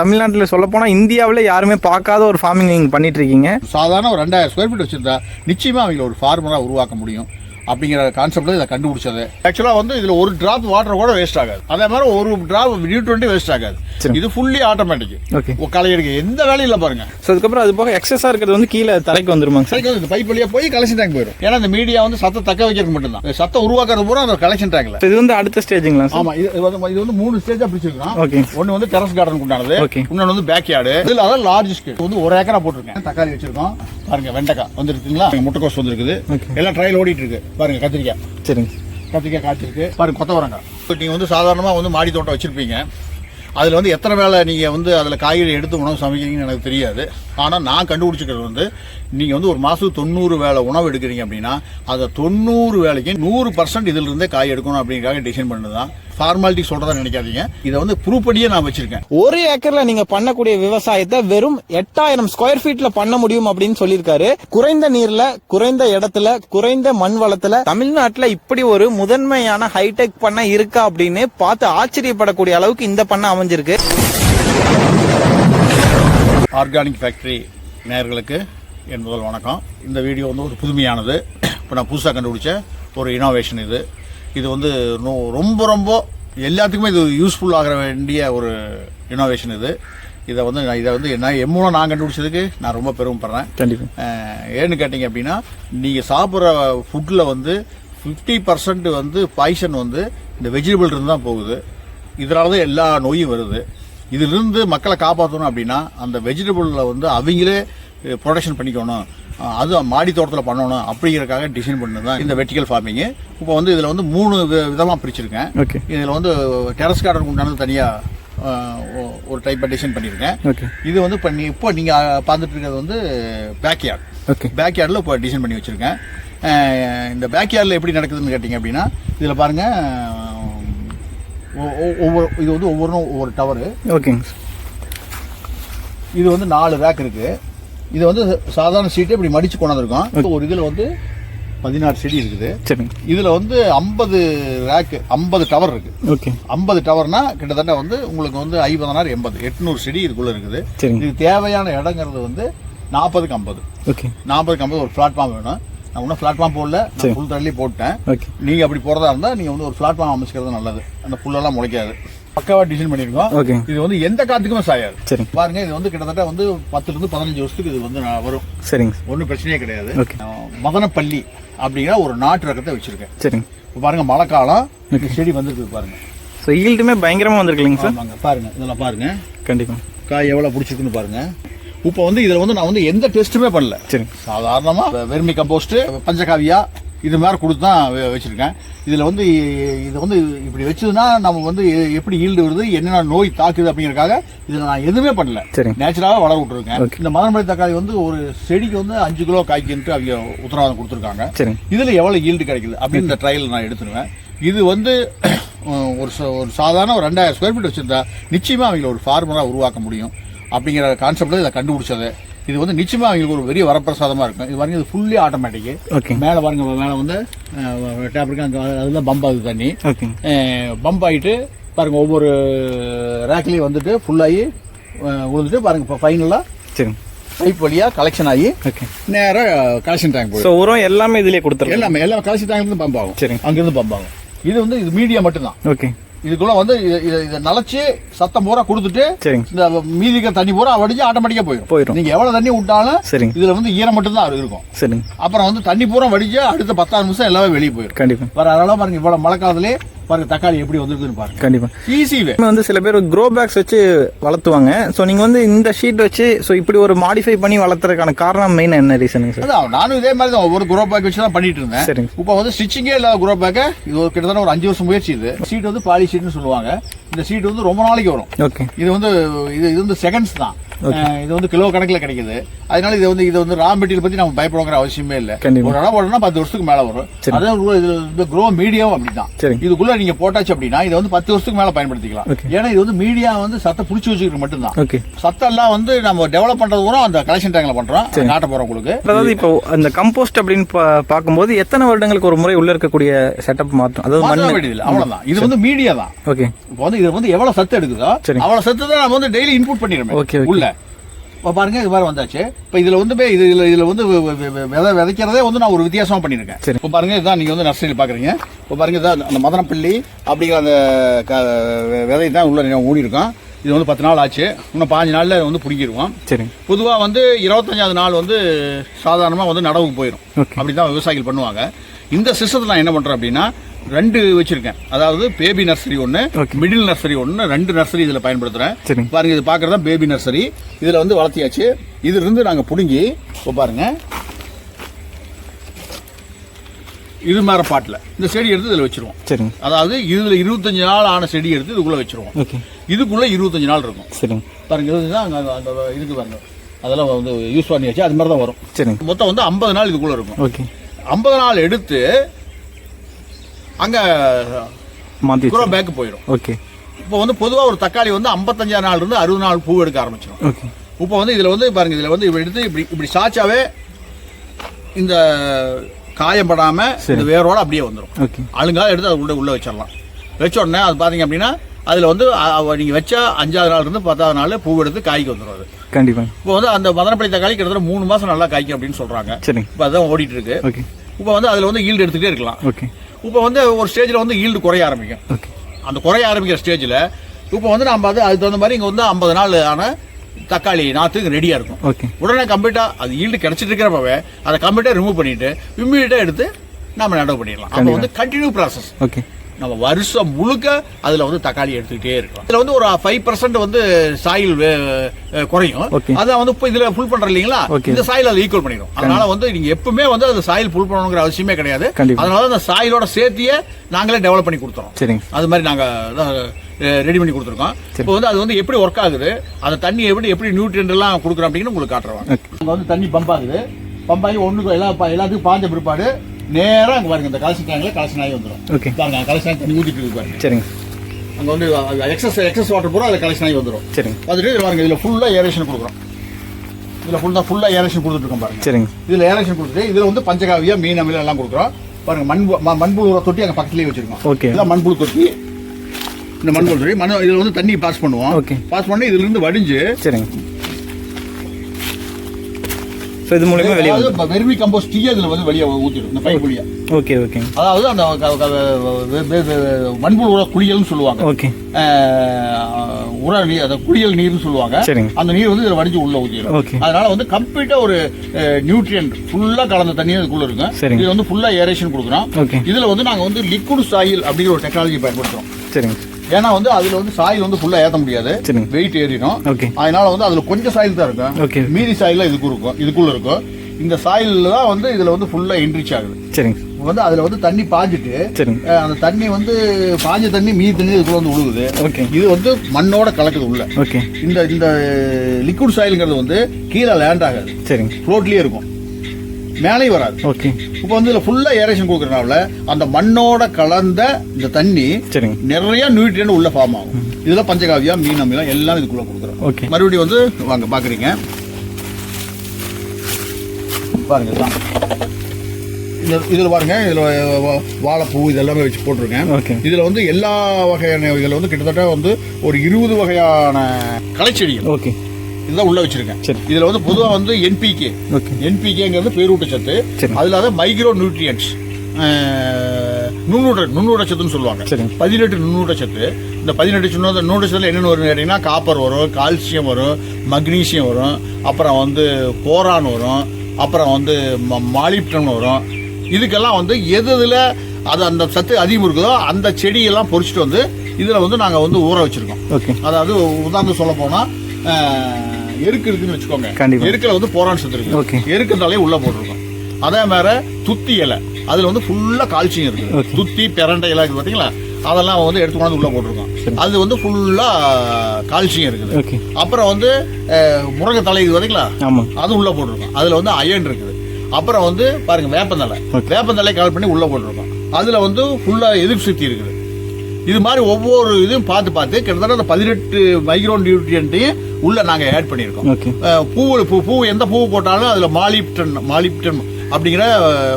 தமிழ்நாட்டில் சொல்ல போனால் இந்தியாவில் யாருமே பார்க்காத ஒரு ஃபார்மிங் நீங்கள் பண்ணிட்டு இருக்கீங்க. சாதாரண ஒரு ரெண்டாயிரம் ஸ்கொயர் ஃபீட் வச்சுருந்தா நிச்சயமாக அவங்கள ஒரு ஃபார்மராக உருவாக்க முடியும். அப்படிங்கிற கான்செப்ட்ல இதை கண்டுபிடிச்சது. ஆக்சுவலா வந்து இதுல ஒரு டிராப் வாட்டர் கூட வேஸ்ட் ஆகாது. அதே மாதிரி ஒரு டிராப் நியூட்ரண்டி வேஸ்ட் ஆகாது. சரி. இது ஃபுல்லி ஆட்டோமேட்டிக் ஓகே களை எடுக்க எந்த வேலையும் இல்லை பாருங்க. ஸோ அதுக்கப்புறம் அது போக எக்ஸஸாக இருக்கிறது வந்து கீழே தரைக்கு வந்துருமாங்க சார் சரிக்கு இந்த பைப் வழியா போய் கலெக்ஷன் டேங்க் போயிடும் ஏன்னா இந்த மீடியா வந்து சத்தம் தக்க வைக்கிறது மட்டும்தான். சத்தம் உருவாக்குறது பூரா அந்த கலெக்ஷன் டேங்க்ல இது வந்து அடுத்த ஸ்டேஜுங்களா சார் ஆமா இது இது வந்து இது வந்து மூணு ஸ்டேஜா பிரிச்சிருக்கோம் ஓகே ஒன்னு வந்து டெரஸ் கார்டன் உண்டானது. இன்னொன்னு வந்து பேக் யார்டு இதுல அதான் லார்ஜ் ஸ்கேல் வந்து ஒரு ஏக்கரா போட்டிருக்கேன். தக்காளி வச்சிருக்கோம். பாருங்க வெண்டைக்காய். வந்துருக்குங்களா முட்டைக்கோஸ் வந்துருக்குது. எல்லாம் ட்ரையல் ஓடிட்டு இருக்கு. பாருங்க கத்திரிக்காய். சரிங்க. கத்திரிக்காய் காய்ச்சிருக்கு. பாருங்க கொத்தவரங்காய். நீங்க வந்து சாதாரணமா வந்து மாடி தோட்டம் வச்சிருப்பீங்க. அதுல வந்து எத்தனை வேளை நீங்க வந்து அதுல காய்கறி எடுத்து உணவு சமைக்கிறீங்கன்னு எனக்கு தெரியாது. ஆனா நான் கண்டுபிடிச்சிக்கிறது வந்து நீங்க வந்து ஒரு மாசத்துக்கு தொண்ணூறு வேளை உணவு எடுக்கிறீங்க அப்படின்னா அந்த தொண்ணூறு வேலைக்கு நூறு பர்சன்ட் இதுல இருந்தே காய் எடுக்கணும் அப்படிங்கிறதுக்காக டிசைன் பண்ணதுதான் ஃபார்மாலிட்டி சொல்றதா நினைக்காதீங்க. இதை வந்து ப்ரூவ் பண்ணியே நான் வச்சிருக்கேன். ஒரு ஏக்கர்ல நீங்க பண்ணக்கூடிய விவசாயத்தை வெறும் எட்டாயிரம் ஸ்கொயர் ஃபீட்ல பண்ண முடியும் அப்படின்னு சொல்லியிருக்காரு. குறைந்த நீர்ல குறைந்த இடத்துல குறைந்த மண் வளத்துல. தமிழ்நாட்டுல இப்படி ஒரு முதன்மையான ஹைடெக் பண்ண இருக்கா அப்படின்னு பார்த்து ஆச்சரியப்படக்கூடிய அளவுக்கு இந்த பண்ண அமைஞ்சிருக்கு. ஆர்கானிக் ஃபேக்டரி நேயர்களுக்கு என் முதல் வணக்கம். இந்த வீடியோ வந்து ஒரு புதுமையானது. இப்போ நான் புதுசாக கண்டுபிடிச்ச ஒரு இனோவேஷன் இது. இது வந்து ரொம்ப ரொம்ப எல்லாத்துக்குமே இது யூஸ்ஃபுல் ஆகிற வேண்டிய ஒரு இனோவேஷன் இது. இதை வந்து நான் இதை வந்து என்ன என் மூலம் நான் கண்டுபிடிச்சதுக்கு நான் ரொம்ப பெருமைப்படுறேன். கண்டிப்பா. அஹ், ஏன்னு கேட்டிங்க அப்படின்னா நீங்கள் சாப்பிட்ற ஃபுட்டில் வந்து ஃபிஃப்டி பர்சன்ட் வந்து பாய்சன் வந்து இந்த வெஜிடபிள் இருந்து தான் போகுது. இதனால தான் எல்லா நோயும் வருது. இதிலிருந்து மக்களை காப்பாற்றணும் அப்படின்னா அந்த வெஜிடபிளில் வந்து அவங்களே ப்ரொடக்ஷன் பண்ணிக்கணும். அது மாடி தோட்டத்தில் பண்ணணும் அப்படிங்கிறதுக்காக டிசைன் பண்ணது தான் இந்த வெர்டிக்கல் ஃபார்மிங்கு இப்போ வந்து இதில் வந்து மூணு விதமாக பிரிச்சிருக்கேன். ஓகே இதில் வந்து டெரஸ் கார்டன் உண்டானது தனியாக ஒரு டைப்பாக டிசைன் பண்ணியிருக்கேன். இது வந்து இப்போ நீ இப்போ நீங்கள் பார்த்துட்டு இருக்கிறது வந்து பேக்யார்ட் ஓகே பேக் யார்டில் இப்போ டிசைன் பண்ணி வச்சுருக்கேன். இந்த பேக் யார்டில் எப்படி நடக்குதுன்னு கேட்டிங்க அப்படின்னா இதில் பாருங்கள் ஒவ்வொரு இது வந்து ஒவ்வொன்றும் ஒவ்வொரு டவரு ஓகேங்க இது வந்து நாலு ரேக் இருக்குது இது வந்து சாதாரண சீட்டை இப்படி மடித்து கொண்டாந்துருக்கோம். ஒரு இதில் வந்து பதினாறு செடி இருக்குது. சரிங்க. இதில் வந்து ஐம்பது ரேக்கு ஐம்பது டவர் இருக்குது ஓகே. ஐம்பது டவர்னா கிட்டத்தட்ட வந்து உங்களுக்கு வந்து ஐம்பதனாயிரம் எண்பது எட்நூறு செடி இதுக்குள்ளே இருக்குது. இதுக்கு தேவையான இடங்கிறது வந்து நாற்பதுக்கு ஐம்பது. ஓகே. நாற்பதுக்கு ஐம்பது ஒரு பிளாட்ஃபார்ம் வேணும். நான் இன்னும் பிளாட்ஃபார்ம் போடல. ஃபுல் தள்ளி போட்டேன். ஓகே. நீங்க அப்படி போறதா இருந்தா நீங்க வந்து ஒரு பிளாட்ஃபார்ம் அமைச்சுக்கிறது நல்லது. அந்த புல்லெல்லாம் முளைக்காது. பக்காவா டிசைன் பண்ணிருக்கோம் ஓகே. இது வந்து எந்த காத்துக்குமே சாயாது. சரிங்க பாருங்க இது வந்து கிட்டத்தட்ட வந்து பத்துல இருந்து பதினஞ்சு வருஷத்துக்கு இது வந்து நான் வரும். சரிங்க. சார் ஒன்றும் பிரச்சனையே கிடையாது. மதனப்பள்ளி அப்படிங்கிற ஒரு நாட்டு ரகத்தை வச்சிருக்கேன். சரிங்க இப்போ பாருங்க மழை காலம் செடி வந்துருக்கு பாருங்க. ஸோ ஈல்டுமே பயங்கரமாக வந்திருக்குல்லைங்க சார் பாருங்க இதெல்லாம் பாருங்க. கண்டிப்பாக காய் எவ்வளவு பிடிச்சிருக்குன்னு பாருங்க. இப்போ வந்து இதுல வந்து நான் வந்து எந்த டெஸ்ட்டுமே பண்ணல. சரிங்க சாதாரணமா வெர்மி கம்போஸ்ட் பஞ்சகாவியா இது மாதிரி கொடுத்து தான் வச்சிருக்கேன். இதுல வந்து இது வந்து இப்படி வச்சதுன்னா நம்ம வந்து எப்படி ஈல்டு வருது என்னென்ன நோய் தாக்குது அப்படிங்கறதுக்காக இதுல நான் எதுவுமே பண்ணல. சரிங்க நேச்சுரலாக வளர விட்டுருக்கேன். இந்த மதனமல்லி தக்காளி வந்து ஒரு செடிக்கு வந்து அஞ்சு கிலோ காய்க்குன்ட்டு அவங்க உத்தரவாதம் கொடுத்துருக்காங்க. சரிங்க இதுல எவ்வளவு ஈல்டு கிடைக்குது அப்படின்னு இந்த ட்ரையல் நான் எடுத்துருவேன். இது வந்து ஒரு ஒரு சாதாரண ஒரு ரெண்டாயிரம் ஸ்கொயர் ஃபீட் வச்சிருந்தா நிச்சயமா அவங்கள ஒரு ஃபார்மரா உருவாக்க முடியும். அப்படிங்கிற கான்செப்ட்ல இதை கண்டுபிடிச்சது. இது வந்து நிச்சயமா அவங்களுக்கு ஒரு பெரிய வரப்பிரசாதமா இருக்கும். இது பாருங்க இது ஃபுல்லி ஆட்டோமேட்டிக் ஓகே மேலே பாருங்க மேலே வந்து டேப் இருக்கு. அங்கே அதில் பம்ப் ஆகுது தண்ணி. பம்ப் ஆகிட்டு பாருங்க ஒவ்வொரு ரேக்லேயும் வந்துட்டு ஃபுல்லாகி விழுந்துட்டு பாருங்க இப்போ ஃபைனலாக சரிங்க பைப் வழியாக கலெக்ஷன் ஆகி நேராக கலெக்ஷன் டேங்க் போயிடும் ஸோ உரம் எல்லாமே இதுலயே கொடுத்துருங்க எல்லாமே எல்லா கலெக்ஷன் டேங்க்லேருந்து பம்ப் ஆகும். சரிங்க. அங்கிருந்து பம்ப் ஆகும். இது வந்து இது மீடியா மட்டும்தான். ஓகே இதுக்குள்ள வந்து இதை- நனைச்சு சத்தம் பூரா கொடுத்துட்டு இந்த மீதி இருக்கிற தண்ணி பூரா வடிஞ்சு ஆட்டோமேட்டிக்கா போயிடும் போயிடும். நீங்க எவ்வளவு தண்ணி விட்டாலும் சரிங்க. இதுல வந்து ஈரம் மட்டும் தான் இருக்கும். சரிங்க. அப்புறம் வந்து தண்ணி பூரா வடிஞ்சு அடுத்த பத்தாறு நிமிஷம் எல்லாமே வெளியே போயிடும் கண்டிப்பா. வர அதனால பாருங்க இவ்வளவு மழை காலத்திலே பாருங்க தக்காளி எப்படி வந்திருக்குன்னு பாருங்க. கண்டிப்பா. ஈஸி வந்து சில பேர் க்ரோ பேக்ஸ் வச்சு வளர்த்துவாங்க. ஸோ நீங்க வந்து இந்த ஷீட் வச்சு ஸோ இப்படி ஒரு மாடிஃபை பண்ணி வளர்த்துறதுக்கான காரணம் மெயின் என்ன ரீசனுங்க சார் அதான் நானும் இதே மாதிரி தான் ஒவ்வொரு குரோ பேக் வச்சு தான் பண்ணிட்டு இருந்தேன். சரிங்க. இப்போ வந்து ஸ்டிச்சிங்கே இல்லாத குரோ பேக்க இது ஒரு கிட்டத்தட்ட ஒரு அஞ்சு வருஷம் முயற்சி இது. சீட் வந்து பாலி ஷீட்னு சொல்லுவாங்க. இந்த சீட் வந்து ரொம்ப நாளைக்கு வரும். ஓகே இது வந்து இது இது வந்து செகண்ட்ஸ் தான். இது வந்து கிலோ கணக்குல கிடைக்குது. அதனால இது வந்து இது வந்து ரா மெட்டீரியல் பத்தி நம்ம பயப்படுங்கிற அவசியமே இல்ல. ஒரு போடணும்னா பத்து வருஷத்துக்கு மேல வரும். அதான் உள்ள இது இந்த க்ரோ மீடியம் அப்படிதான். இதுக்குள்ள நீங்க போட்டாச்சு அப்படின்னா இதை வந்து பத்து வருஷத்துக்கு மேல பயன்படுத்திக்கலாம். ஏன்னா இது வந்து மீடியா வந்து சத்தை புடிச்சு வச்சுக்கிறது மட்டும்தான். ஓகே சத்தெல்லாம் வந்து நம்ம டெவலப் பண்றது கூட அந்த கலெக்ஷன் டேங்க்ல பண்றோம். நாட்ட போறோம் உங்களுக்கு. அதாவது இப்போ அந்த கம்போஸ்ட் அப்படின்னு பார்க்கும்போது எத்தனை வருடங்களுக்கு ஒரு முறை உள்ள இருக்கக்கூடிய செட்டப் மாற்றும் அதாவது மண் வேண்டியதில்லை. அவ்வளவுதான். இது வந்து மீடியா தான். ஓகே இப்போ வந்து இது வந்து எவ்வளவு சத்து எடுக்குதோ. அவ்வளவு சத்து தான் நம்ம வந்து டெய்லி இன்புட் பண்ணிடுறோம். Okay. உள்ள. இப்போ பாருங்க இது மாதிரி வந்தாச்சு. இப்போ இதுல வந்து பே- இது இதுல இதுல வந்து விதை விதைக்கிறதே வந்து நான் ஒரு வித்தியாசமா பண்ணிருக்கேன். சரி. இப்போ பாருங்க இதுதான் நீங்க வந்து நர்சரியில் பாக்குறீங்க. இப்போ பாருங்க இதான் அந்த மதனப்பள்ளி அப்படிங்கிற அந்த க- விதை தான் உள்ள ஊனி இருக்கோம் இது வந்து பத்து நாள் ஆச்சு. இன்னும் பாஞ்சு நாள்ல வந்து பிடிங்கிடுவோம் சரிங்க பொதுவா வந்து இருபத்தஞ்சாவது நாள் வந்து சாதாரணமா வந்து நடவுக்கு போயிடும் Okay. அப்படிதான் விவசாயிகள் பண்ணுவாங்க. இந்த சிஸ்டத்தில் நான் என்ன பண்றேன் அப்படின்னா ரெண்டு வச்சிருக்கேன். அதாவது baby nursery Okay. Middle nursery ஒன்னு ரெண்டு நர்சரி இதுல பயன்படுத்துறேன். சரிங்க. பாருங்க இது பாக்குறதா பேபி நர்சரி இதுல வந்து வளர்த்தியாச்சு. இதுல இருந்து நாங்க புடுங்கி இப்போ பாருங்க. இது மாதிரி பாட்டில். இந்த செடி எடுத்து இதுல வச்சிருவோம். சரிங்க அதாவது இதுல இருபத்தஞ்சு நாள் ஆன செடி எடுத்து இதுக்குள்ள வச்சிருவோம். ஓகே இதுக்குள்ள இருபத்தஞ்சு நாள் இருக்கும். சரிங்க பாருங்க இதுதான் அங்க அந்த- அந்த இதுக்கு பாருங்க. அதெல்லாம் வந்து யூஸ் பண்ணியாச்சு. அது மாதிரி தான் வரும். சரிங்க மொத்தம் வந்து ஐம்பது நாள் இதுக்குள்ள இருக்கும். ஓகே ஐம்பது நாள் எடுத்து அங்க மாற்றி குரோ பேக் போயிடும் ஓகே இப்போ வந்து பொதுவா ஒரு தக்காளி வந்து ஐம்பத்தஞ்சாறு நாள் இருந்து அறுபது நாள் பூ எடுக்க ஆரம்பிச்சிடும் ஓகே இப்போ வந்து இதுல வந்து பாருங்க இதுல வந்து இப்படி எடுத்து இப்படி இப்படி சாச்சாவே இந்த காயம் படாம இந்த வேரோட அப்படியே வந்துடும் ஓகே அழுங்கால எடுத்து அது உள்ள உள்ள வச்சிடலாம். வச்ச உடனே அது பாத்தீங்க அப்படின்னா அதுல வந்து அ- அ- நீங்க வச்சா அஞ்சாவது நாள் இருந்து பத்தாவது நாள் பூ எடுத்து காய்க்கு வந்துடும் அது. கண்டிப்பாங்க இப்போ வந்து அந்த மதனப்பள்ளி தக்காளி கிட்டத்தட்ட மூணு மாசம் நல்லா காய்க்கும் அப்படின்னு சொல்றாங்க. சரிங்க இப்போ அதான் ஓடிட்டு இருக்கு. ஓகே இப்போ வந்து அதுல வந்து ஈல்டு எடுத்துக்கிட்டே இருக்கலாம். ஓகே இப்போ வந்து ஒரு ஸ்டேஜ்ல வந்து ஈல்டு குறைய ஆரம்பிக்கும். அந்த குறைய ஆரம்பிக்கிற ஸ்டேஜ்ல இப்போ வந்து நம்ம அது அதுக்கு தகுந்த மாதிரி இங்க வந்து ஐம்பது நாள் ஆன தக்காளி நாத்து ரெடியா இருக்கும். உடனே கம்ப்ளீட்டா அது ஈல்டு கிடைச்சிட்டு இருக்கிறப்பவே அதை கம்ப்ளீட்டா ரிமூவ் பண்ணிட்டு இம்மீடியட்டா எடுத்து நம்ம நடவு பண்ணிடலாம். அப்போ வந்து கண்டினியூ ப்ராசஸ் ஓகே நம்ம வருஷம் முழுக்க அதுல வந்து தக்காளி எடுத்துக்கிட்டே இருக்கலாம் இதுல வந்து ஒரு ஃபைவ் பர்சன்ட் வந்து சாயில் குறையும். அதான் வந்து இப்போ இதுல ஃபுல் பண்றோம் இல்லைங்களா. இந்த சாயில் அதை ஈக்குவல் பண்ணிடும். அதனால வந்து நீங்க எப்பவுமே வந்து அந்த சாயில் ஃபுல் பண்ணணுங்கிற அவசியமே கிடையாது. அதனால அந்த சாயிலோட சேர்த்தியே நாங்களே டெவலப் பண்ணி கொடுத்துறோம். அது மாதிரி நாங்க ரெடி பண்ணி கொடுத்துருக்கோம். இப்போ வந்து அது வந்து எப்படி ஒர்க் ஆகுது அந்த தண்ணி எப்படி எப்படி நியூட்ரியன்ட் எல்லாம் கொடுக்குறோம் அப்படின்னு உங்களுக்கு காட்டுறோம். வந்து தண்ணி பம்ப் ஆகுது. பம்ப் ஆகி ஒண்ணுக்கு எல்லா எல்லாத்துக்கும் பாஞ்ச பிற்பாடு நேரா அங்க பாருங்க இந்த கலசி டேங்க்ல கலசி நாய் வந்துடும் ஓகே பாருங்க கலெக்ஷன் ஆகி தண்ணி ஊத்திட்டு இருக்கு பாருங்க. சரிங்க. அங்க வந்து எக்ஸஸ் எக்ஸஸ் வாட்டர் பூரா அதுல கலெக்ஷன் ஆகி வந்துடும் சரிங்க. பார்த்துட்டு பாருங்க இதுல ஃபுல்லா ஏரேஷன் கொடுக்குறோம். இதுல ஃபுல்லா ஃபுல்லா ஏரேஷன் கொடுத்துட்டு இருக்கோம் பாருங்க. சரிங்க. இதுல ஏரேஷன் கொடுத்துட்டு இதுல வந்து பஞ்சகாவியா மீன் அமிலம் எல்லாம் கொடுக்குறோம். பாருங்க மண் மண்புழு தொட்டி அங்க பக்கத்துலயே வச்சிருக்கோம். Okay. இதான் மண்புழு தொட்டி. இந்த மண்புழு தொட்டி மண் இதுல வந்து தண்ணி பாஸ் பண்ணுவோம். Okay. பாஸ் பண்ணி இதுல இருந்து வடிஞ்சு சரிங்க. ஸோ இது மூலியமா வெளியே வந்து வெர்மி கம்போஸ்ட் டீ இதுல வந்து வெளியே ஊத்திடும் இந்த பைப் வழியா ஓகே ஓகேங்க அதாவது அந்த மண்புழு உர குளியல்னு சொல்லுவாங்க. ஓகே உர நீர் அந்த குளியல் நீர்னு சொல்லுவாங்க. சரிங்க. அந்த நீர் வந்து இதுல வடிஞ்சு உள்ள ஊத்திடும் Okay. அதனால வந்து கம்ப்ளீட்டா ஒரு நியூட்ரியன்ட் ஃபுல்லா கலந்த தண்ணி அதுக்குள்ள இருக்கும். சரிங்க. இது வந்து ஃபுல்லா ஏரேஷன் கொடுக்குறோம். ஓகே இதுல வந்து நாங்க வந்து லிக்விட் சாயில் அப்படிங்கிற ஒரு டெக்னாலஜி பயன்படுத்துறோம். சரிங்க. ஏன்னா வந்து அதுல வந்து சாயில் வந்து ஃபுல்லா ஏத்த முடியாது. வெயிட் ஏறிடும். அதனால வந்து அதுல கொஞ்சம் சாயில் தான் இருக்கும். மீதி சாயில் இதுக்கு இருக்கும். இதுக்குள்ள இருக்கும். இந்த சாயில்ல தான் வந்து இதுல வந்து ஃபுல்லா என்ரிச் ஆகுது. சரிங்க வந்து அதுல வந்து தண்ணி பாஞ்சிட்டு அந்த தண்ணி வந்து பாஞ்ச தண்ணி மீதி தண்ணி இதுக்குள்ள வந்து உழுகுது. ஓகே இது வந்து மண்ணோட கலக்குது உள்ள. ஓகே இந்த இந்த லிக்விட் சாயிலுங்கிறது வந்து கீழே லேண்ட் ஆகாது. சரிங்க ஃப்ளோட்லயே இருக்கும். மேலேயும் வராது. ஓகே. இப்போ வந்து இதுல ஃபுல்லா ஏரேஷன் கொடுக்கறனால அந்த மண்ணோட கலந்த இந்த தண்ணி சரிங்க. நிறைய நியூட்ரியன்ட் உள்ள ஃபார்ம் ஆகும். இதுல பஞ்சகாவியா மீன் அமிலம் எல்லாம் இதுக்குள்ள கொடுக்குறோம். ஓகே. மறுபடியும் வந்து வாங்க பாக்குறீங்க. பாருங்க இதுதான். இந்த இதுல பாருங்க இதுல வா- வாழைப்பூ இதெல்லாமே வச்சு போட்டிருக்கேன். ஓகே. இதுல வந்து எல்லா வகையான இதுல வந்து கிட்டத்தட்ட வந்து ஒரு இருபது வகையான களைச்செடிகள். ஓகே. இதுதான் உள்ள வச்சிருக்கேன். சரி. இதுல வந்து பொதுவா வந்து என்பிகே என்பிகேங்கிறது பேரூட்டச்சத்து. அதுல வந்து மைக்ரோ நியூட்ரியன்ஸ் நுண்ணூட்ட நுண்ணூட்டச்சத்துன்னு சொல்லுவாங்க. பதினெட்டு நுண்ணூட்டச்சத்து இந்த பதினெட்டு சின்ன நுண்ணூட்டச்சத்துல என்னென்ன வரும் கேட்டீங்கன்னா காப்பர் வரும் கால்சியம் வரும் மக்னீசியம் வரும் அப்புறம் வந்து போரான் வரும் அப்புறம் வந்து மாலிப்டன் வரும். இதுக்கெல்லாம் வந்து எது இதுல அது அந்த சத்து அதிகம் இருக்குதோ அந்த செடியெல்லாம் பொறிச்சிட்டு வந்து இதுல வந்து நாங்க வந்து ஊற வச்சிருக்கோம். ஓகே அதாவது உதாரணம் சொல்ல போனா அஹ், எருக்கு இருக்குன்னு வச்சுக்கோங்க. கண்டிப்பா. எருக்குல வந்து போரான் சத்து இருக்கு ஓகே. எருக்கு தலையை உள்ள போட்டிருக்கோம். அதே மாதிரி துத்தி இலை. அதுல வந்து ஃபுல்லா கால்சியம் ஓகே. இருக்கு துத்தி பிரண்டை இலை இருக்கு பாத்தீங்களா? அதெல்லாம் வந்து எடுத்து கொண்டாந்து உள்ள போட்டிருக்கோம். அது வந்து ஃபுல்லா கால்சியம் இருக்குது. அப்புறம் வந்து முருங்கை தலை இது பார்த்தீங்களா அது உள்ள போட்டிருக்கோம். அதுல வந்து அயன் இருக்குது. அப்புறம் வந்து பாருங்க வேப்பந்தலை. வேப்பந்தலை கலர் பண்ணி உள்ள போட்டிருக்கோம். அதுல வந்து ஃபுல்லா எதிர்ப்பு சக்தி இருக்குது. இது மாதிரி ஒவ்வொரு இதுவும் பார்த்து பார்த்து கிட்டத்தட்ட அந்த பதினெட்டு மைக்ரோ நியூட்ரியன்ட்டையும் உள்ள நாங்க ஆட் பண்ணியிருக்கோம். பூவு பூ பூ எந்த பூ போட்டாலும் அதுல மாலிப்டன் மாலிப்டன் அப்படிங்கிற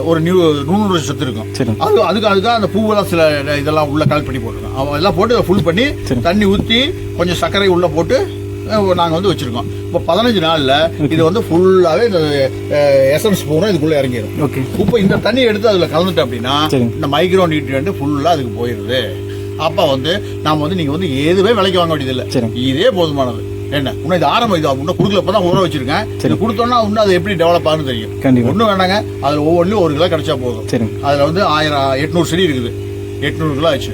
ஒரு நியூ நுண்ணுணர்வு சத்து இருக்கும். அது அதுக்கு அதுதான் அந்த பூவெல்லாம் சில இதெல்லாம் உள்ள கலெக்ட் பண்ணி போட்டுருக்கோம். அவன் எல்லாம் போட்டு ஃபுல் பண்ணி. தண்ணி ஊற்றி கொஞ்சம் சர்க்கரை உள்ள போட்டு அஹ், நாங்க வந்து வச்சிருக்கோம். இப்போ பதினஞ்சு நாள்ல இது வந்து ஃபுல்லாவே இந்த எசன்ஸ் பூரா இதுக்குள்ள இறங்கிடும் ஓகே இப்போ இந்த தண்ணி எடுத்து அதுல கலந்துட்டோம் அப்படின்னா. இந்த மைக்ரோ நியூட்ரியன்ட் ஃபுல்லா அதுக்கு போயிருது. அப்ப வந்து நாம வந்து நீங்க வந்து எதுவுமே விலைக்கு வாங்க வேண்டியதில்லை. இதே போதுமானது. என்ன இன்னும் இது ஆரம்பம் இது? இன்னும் கொடுக்கல இப்பதான் ஊற வச்சிருக்கேன். சரி. இது கொடுத்தோம்னா இன்னும் அது எப்படி டெவலப் ஆகுன்னு தெரியும். கண்டிப்பா. ஒன்றும் வேண்டாங்க அதுல ஒவ்வொன்றும் ஒரு கிலோ கிடைச்சா போதும். சரி. அதுல வந்து ஆயிரம் எட்நூறு செடி இருக்குது. எட்நூறு கிலோ ஆச்சு.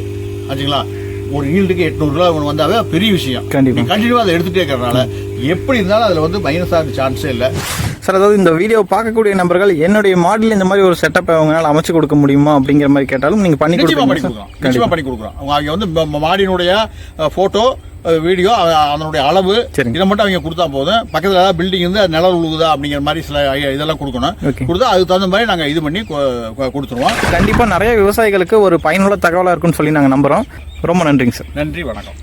ஆச்சுங்களா? ஒரு ஈல்டுக்கு எட்நூறு கிலோ ஒன்று வந்தாவே பெரிய விஷயம். கண்டிப்பா. கண்டினியூ அதை எடுத்துட்டே இருக்கிறனால எப்படி இருந்தாலும் அதுல வந்து மைனஸ் ஆக சான்ஸே இல்லை. சார் அதாவது இந்த வீடியோ பார்க்கக்கூடிய நபர்கள் என்னுடைய மாடல் இந்த மாதிரி ஒரு செட்டப் அவங்களால அமைச்சு கொடுக்க முடியுமா அப்படிங்கிற மாதிரி கேட்டாலும் நீங்க பண்ணி நிச்சயமா பண்ணி கொடுக்குறோம் நிச்சயமா பண்ணி கொடுக்குறோம் அவங்க வந்து மாடியினுடைய போட்டோ வீடியோ அதனுடைய அளவு சரிங்க. இதை மட்டும் அவங்க கொடுத்தா போதும். பக்கத்துல ஏதாவது பில்டிங் இருந்து நிழல் உழுகுதா அப்படிங்கிற மாதிரி சில இதெல்லாம் கொடுக்கணும். கொடுத்தா அதுக்கு தகுந்த மாதிரி நாங்க இது பண்ணி கொடுத்துருவோம். கண்டிப்பா நிறைய விவசாயிகளுக்கு ஒரு பயனுள்ள தகவலா இருக்கும்னு சொல்லி நாங்க நம்புறோம். ரொம்ப நன்றிங்க சார். நன்றி வணக்கம்.